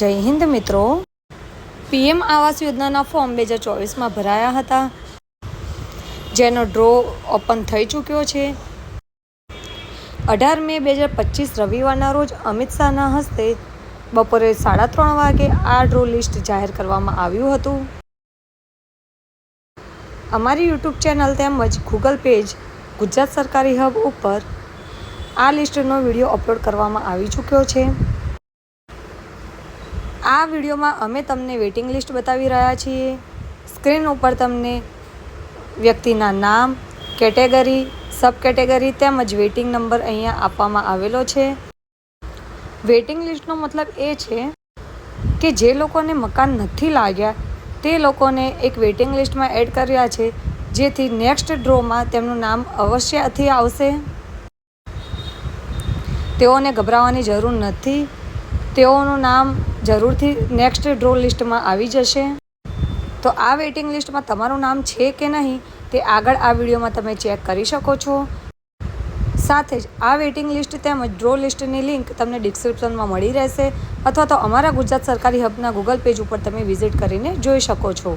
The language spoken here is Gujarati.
જય હિન્દ મિત્રો. પીએમ આવાસ યોજનાના ફોર્મ બે હજાર ચોવીસમાં ભરાયા હતા. જેનો ડ્રો ઓપન થઈ ચૂક્યો છે. અઢાર મે બે હજાર પચીસ રવિવારના રોજ અમિત શાહના હસ્તે બપોરે સાડા ત્રણ વાગે આ ડ્રો લિસ્ટ જાહેર કરવામાં આવ્યું હતું. અમારી યુટ્યુબ ચેનલ તેમજ ગૂગલ પેજ ગુજરાત સરકારી હબ ઉપર આ લિસ્ટનો વીડિયો અપલોડ કરવામાં આવી ચૂક્યો છે. આ વિડીયોમાં અમે તમને વેઇટિંગ લિસ્ટ બતાવી રહ્યા છીએ. સ્ક્રીન ઉપર તમને વ્યક્તિના નામ, કેટેગરી સબ કેટેગરી તેમજ વેઇટિંગ નંબર અહીંયા આપવામાં આવેલો છે. વેઇટિંગ લિસ્ટનો મતલબ એ છે કે જે લોકોને મકાન નથી લાગ્યા, તે લોકોને એક વેઇટિંગ લિસ્ટમાં એડ કર્યા છે, જેથી નેક્સ્ટ ડ્રોમાં તેમનું નામ અવશ્યથી આવશે. તેઓને ગભરાવાની જરૂર નથી. તેઓનું નામ જરૂરથી નેક્સ્ટ ડ્રો લિસ્ટમાં આવી જશે. તો આ વેઇટિંગ લિસ્ટમાં તમારું નામ છે કે નહીં તે આગળ આ વિડીયોમાં તમે ચેક કરી શકો છો. સાથે જ આ વેઇટિંગ લિસ્ટ તેમજ ડ્રો લિસ્ટની લિંક તમને ડિસ્ક્રિપ્શનમાં મળી રહેશે અથવા તો અમારા ગુજરાત સરકારી હબના ગૂગલ પેજ ઉપર તમે વિઝિટ કરીને જોઈ શકો છો.